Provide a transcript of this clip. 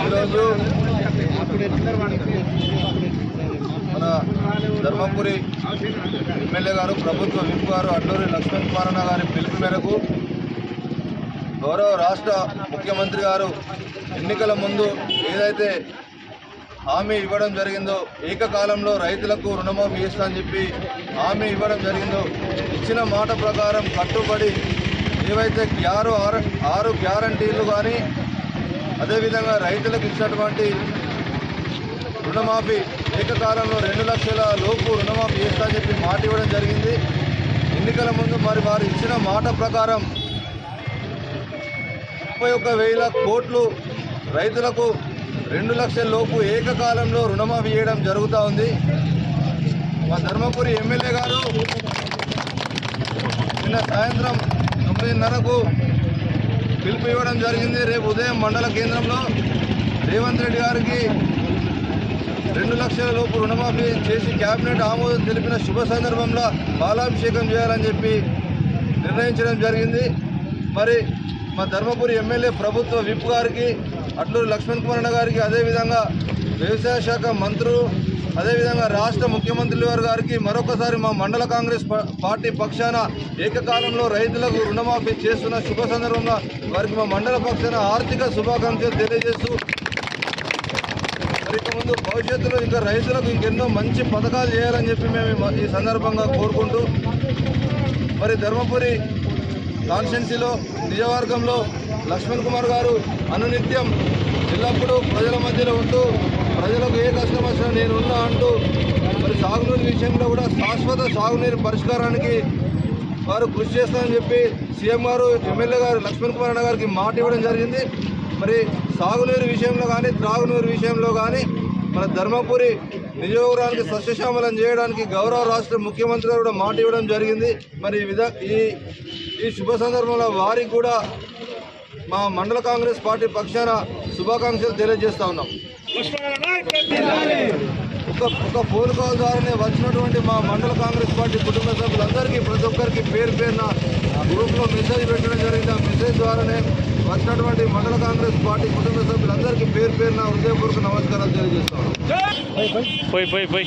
ఈరోజు మన ధర్మపురి ఎమ్మెల్యే గారు ప్రభుత్వ విప్ గారు అడ్లూరి లక్ష్మణ్ కుమారన్న గారి పిలుపు మేరకు గౌరవ రాష్ట్ర ముఖ్యమంత్రి గారు ఎన్నికల ముందు ఏదైతే హామీ ఇవ్వడం జరిగిందో ఏకకాలంలో రైతులకు రుణమాఫీ చేస్తా అని చెప్పి హామీ ఇవ్వడం జరిగిందో ఇచ్చిన మాట ప్రకారం కట్టుబడి ఏవైతే ఆరు ఆరు ఆరు గ్యారంటీలు కానీ అదేవిధంగా రైతులకు ఇచ్చినటువంటి రుణమాఫీ ఏకకాలంలో రెండు లక్షల లోపు రుణమాఫీ చేస్తా చెప్పి మాట ఇవ్వడం జరిగింది. ఎన్నికల ముందు మరి వారు ఇచ్చిన మాట ప్రకారం ముప్పై ఒక్క వేల కోట్లు రైతులకు రెండు లక్షల లోపు ఏకకాలంలో రుణమాఫీ చేయడం జరుగుతూ ఉంది. మా ధర్మపురి ఎమ్మెల్యే గారు నిన్న సాయంత్రం తొమ్మిదిన్నరకు పిలుపు ఇవ్వడం జరిగింది. రేపు ఉదయం మండల కేంద్రంలో రేవంత్ రెడ్డి గారికి రెండు లక్షల లోపు రుణమాఫీ చేసి కేబినెట్ ఆమోదం తెలిపిన శుభ సందర్భంలో బాలాభిషేకం చేయాలని చెప్పి నిర్ణయించడం జరిగింది. మరి మా ధర్మపురి ఎమ్మెల్యే ప్రభుత్వ విప్ గారికి అట్లూరు లక్ష్మణ్ కుమార్ గారికి అదేవిధంగా వ్యవసాయ శాఖ మంత్రులు అదేవిధంగా రాష్ట్ర ముఖ్యమంత్రి వారి గారికి మరొకసారి మా మండల కాంగ్రెస్ పార్టీ పక్షాన ఏకకాలంలో రైతులకు రుణమాఫీ చేస్తున్న శుభ సందర్భంగా వారికి మా మండల పక్షాన ఆర్థిక శుభాకాంక్షలు తెలియజేస్తూ మరి ఇక ముందు భవిష్యత్తులో ఇంకా రైతులకు ఇంకెన్నో మంచి పథకాలు చేయాలని చెప్పి మేము ఈ సందర్భంగా కోరుకుంటూ మరి ధర్మపురి కాన్స్టెన్సీలో నిజవర్గంలో లక్ష్మణ్ కుమార్ గారు అనునిత్యం ఎల్లప్పుడూ ప్రజల మధ్యలో ఉంటూ ప్రజలకు ఏ కష్టం వచ్చినా నేను ఉన్నా అంటూ మరి సాగునీరు విషయంలో కూడా శాశ్వత సాగునీరు పరిష్కారానికి వారు కృషి చేస్తారని చెప్పి సీఎం గారు ఎమ్మెల్యే గారు లక్ష్మణ్ కుమార్ అన్న గారికి మాట ఇవ్వడం జరిగింది. మరి సాగునీరు విషయంలో కానీ త్రాగునీరు విషయంలో కానీ మన ధర్మపురి నియోజకవర్గానికి సస్యశ్యామలం చేయడానికి గౌరవ రాష్ట్ర ముఖ్యమంత్రి గారు కూడా మాట ఇవ్వడం జరిగింది. మరి ఈ విధ ఈ ఈ శుభ సందర్భంలో వారికి కూడా మా మండల కాంగ్రెస్ పార్టీ పక్షాన శుభాకాంక్షలు తెలియజేస్తా ఉన్నాం. ఒక ఒక ఫోన్ కాల్ ద్వారానే వచ్చినటువంటి మా మండల కాంగ్రెస్ పార్టీ కుటుంబ సభ్యులందరికీ ప్రతి ఒక్కరికి పేరు పేరున గ్రూప్లో మెసేజ్ పెట్టడం జరిగింది. ఆ మెసేజ్ ద్వారానే వచ్చినటువంటి మండల కాంగ్రెస్ పార్టీ కుటుంబ సభ్యులందరికీ పేరు పేరున హృదయపూర్వక నమస్కారాలు తెలియజేస్తాం పోయి.